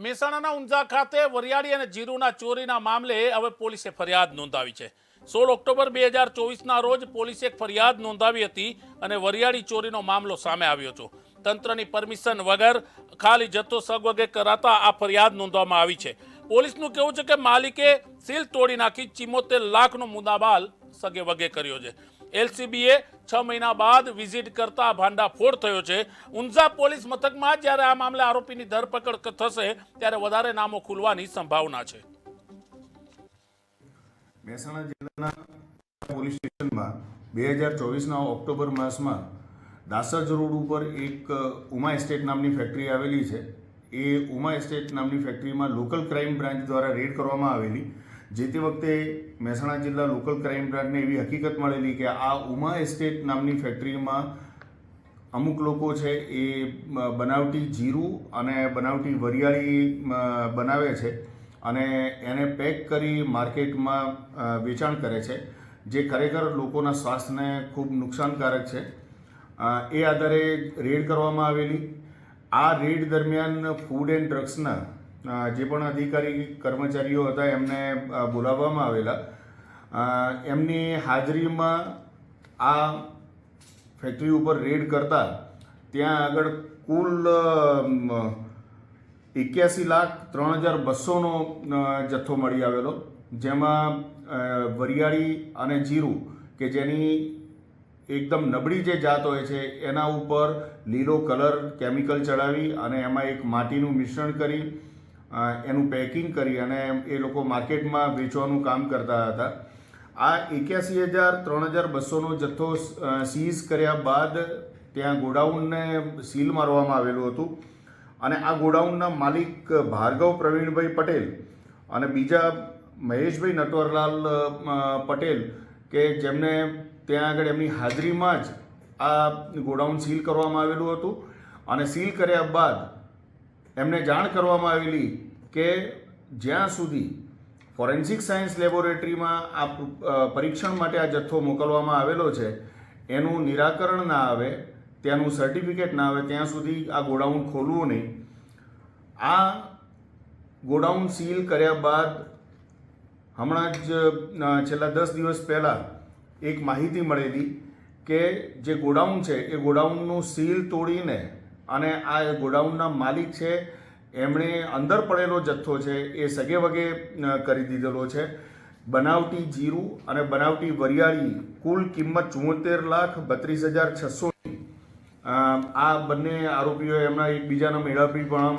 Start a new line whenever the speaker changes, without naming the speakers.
મહેસાણાના ઊંઝા ખાતે વરિયાળી અને જીરુના ચોરીના મામલે હવે પોલીસે ફરિયાદ નોંધાવી છે. સોળ ઓક્ટોબર બે હજાર ચોવીસના રોજ પોલીસે એક ફરિયાદ નોંધાવી હતી અને વરિયાળી ચોરીનો મામલો સામે આવ્યો હતો. તંત્રની પરમિશન વગર ખાલી જથ્થો સગવગે કરાતા આ ફરિયાદ નોંધવામાં આવી છે. પોલીસનું કહેવું છે કે માલિકે સીલ તોડી નાખી ચિમોતેર લાખનો મુદ્દામાલ સગે વગે કર્યો છે. એલસીબીએ છ મહિના બાદ વિઝિટ કરતા ભાંડાફોડ થયો છે. ઊંઝા પોલીસ મથકમાં જ્યારે આ મામલે આરોપીની ધરપકડ થશે, ત્યારે વધારે નામો ખુલવાની સંભાવના છે.
મહેસાણા જિલ્લાના પોલીસ સ્ટેશનમાં બે હજાર ચોવીસના ઓક્ટોબર માસમાં દાસજ રોડ ઉપર એક ઉમા એસ્ટેટ નામની ફેક્ટરી આવેલી છે. એ ઉમા એસ્ટેટ નામની ફેક્ટરીમાં લોકલ ક્રાઇમ બ્રાન્ચ દ્વારા રેડ કરવામાં આવેલી. જે તે વખતે મહેસાણા જિલ્લા લોકલ ક્રાઇમ બ્રાન્ચને એવી હકીકત મળેલી કે આ ઉમા એસ્ટેટ નામની ફેક્ટરીમાં અમુક લોકો છે એ બનાવટી જીરું અને બનાવટી વરિયાળી બનાવે છે અને એને પેક કરી માર્કેટમાં વેચાણ કરે છે, જે ખરેખર લોકોના સ્વાસ્થ્યને ખૂબ નુકસાનકારક છે. એ આધારે રેડ કરવામાં આવેલી. આ રેડ દરમિયાન ફૂડ એન્ડ ડ્રગ્સના જે પણ અધિકારી કર્મચારીઓ હતા એમને બોલાવવામાં આવેલા. એમની હાજરીમાં આ ફેક્ટરી ઉપર રેડ કરતા ત્યાં આગળ કુલ એક્યાસી લાખ ત્રણ હજાર બસોનો જથ્થો મળી આવેલો. જેમાં વરિયાળી અને જીરું, કે જેની એકદમ નબળી જે જાત હોય છે, એના ઉપર લીલો કલર કેમિકલ ચડાવી અને એમાં એક માટીનું મિશ્રણ કરી એનું પેકિંગ કરી અને એ લોકો માર્કેટમાં વેચવાનું કામ કરતા હતા. આ એક્યાસી હજાર ત્રણ હજાર બસોનો જથ્થો સીઝ કર્યા બાદ ત્યાં ગોડાઉનને સીલ મારવામાં આવેલું હતું. અને આ ગોડાઉનના માલિક ભાર્ગવ પ્રવીણભાઈ પટેલ અને બીજા મહેશભાઈ નટવરલાલ પટેલ કે જેમને ત્યાં આગળ એમની હાજરીમાં જ આ ગોડાઉન સીલ કરવામાં આવેલું હતું. અને સીલ કર્યા બાદ એમને જાણ કરવામાં આવેલી કે જ્યાં સુધી ફોરેન્સિક સાયન્સ લેબોરેટરીમાં આ પરીક્ષણ માટે આ જથ્થો મોકલવામાં આવેલો છે, એનું નિરાકરણ ના આવે, ત્યાંનું સર્ટિફિકેટ ના આવે, ત્યાં સુધી આ ગોડાઉન ખોલવું નહીં. આ ગોડાઉન સીલ કર્યા બાદ હમણાં જ છેલ્લા દસ દિવસ પહેલાં એક માહિતી મળેલી કે જે ગોડાઉન છે, એ ગોડાઉનનું સીલ તોડીને અને આ ગોડાઉનના માલિક છે, એમણે અંદર પડેલો જથ્થો છે, એ સગે વગે કરી દીધેલો છે. બનાવટી જીરું અને બનાવટી વરિયાળી કુલ કિંમત ચુંમોતેર લાખ બત્રીસ હજાર છસો આ બંને આરોપીઓ એમના એકબીજાના મેળાપી પણ